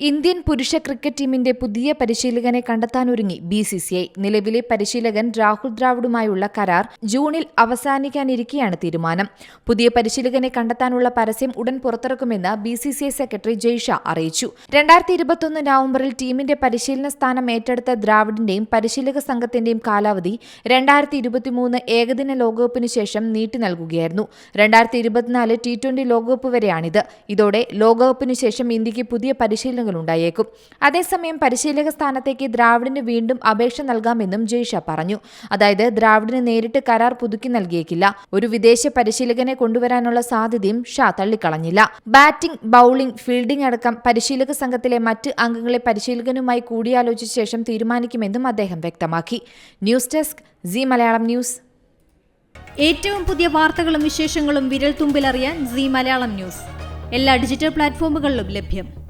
Indian പുരുഷ cricket ടീമിന്റെ പുതിയ പരിശീലകനെ കണ്ടെത്താനൊരുങ്ങി ബി സി സി ഐ. നിലവിലെ പരിശീലകൻ രാഹുൽ ദ്രാവിഡുമായുള്ള കരാർ ജൂണിൽ അവസാനിക്കാനിരിക്കെയാണ് തീരുമാനം. പുതിയ പരിശീലകനെ കണ്ടെത്താനുള്ള പരസ്യം ഉടൻ പുറത്തിറക്കുമെന്ന് B C C I secretary Jay Shah അറിയിച്ചു. രണ്ടായിരത്തി ഇരുപത്തൊന്ന് നവംബറിൽ ടീമിന്റെ പരിശീലന സ്ഥാനം ഏറ്റെടുത്ത ദ്രാവിഡിന്റെയും പരിശീലക സംഘത്തിന്റെയും കാലാവധി രണ്ടായിരത്തി ഇരുപത്തിമൂന്ന് ഏകദിന ലോകകപ്പിന് ശേഷം നീട്ടി നൽകുകയായിരുന്നു. രണ്ടായിരത്തി ഇരുപത്തിനാല് ടി ട്വന്റി ലോകകപ്പ് വരെയാണിത്. ഇതോടെ ലോകകപ്പിന് ശേഷം ഇന്ത്യയ്ക്ക് പുതിയ പരിശീലകർ ഉണ്ടായേക്കും അതേസമയം പരിശീലക സ്ഥാനത്തേക്ക് ദ്രാവിഡിന് വീണ്ടും അപേക്ഷ നൽകാമെന്നും ജയ്ഷ പറഞ്ഞു. അതായത് ദ്രാവിഡിന് നേരിട്ട് കരാർ പുതുക്കി നൽകിയേക്കില്ല. ഒരു വിദേശ പരിശീലകനെ കൊണ്ടുവരാനുള്ള സാധ്യതയും ഷാ തള്ളിക്കളഞ്ഞില്ല. ബാറ്റിംഗ് ബൌളിംഗ് ഫീൽഡിംഗ് അടക്കം പരിശീലക സംഘത്തിലെ മറ്റ് അംഗങ്ങളെ പരിശീലകനുമായി കൂടിയാലോചിച്ച ശേഷം തീരുമാനിക്കുമെന്നും അദ്ദേഹം വ്യക്തമാക്കി. News desk Zee Malayalam news. ഏറ്റവും പുതിയ വാർത്തകളും വിശേഷങ്ങളും വിരൽ തുമ്പിലറിയാൻ സി മലയാളം ന്യൂസ്. എല്ലാ ഡിജിറ്റൽ പ്ലാറ്റ്ഫോമുകളിലും ലഭ്യം.